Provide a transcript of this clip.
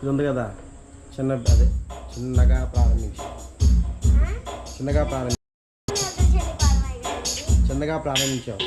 ఇది ఉంది కదా చిన్న అదే చిన్నగా ప్రారంభించి. చిన్నగా ప్రారంభి చిన్నగా ప్రారంభించావు.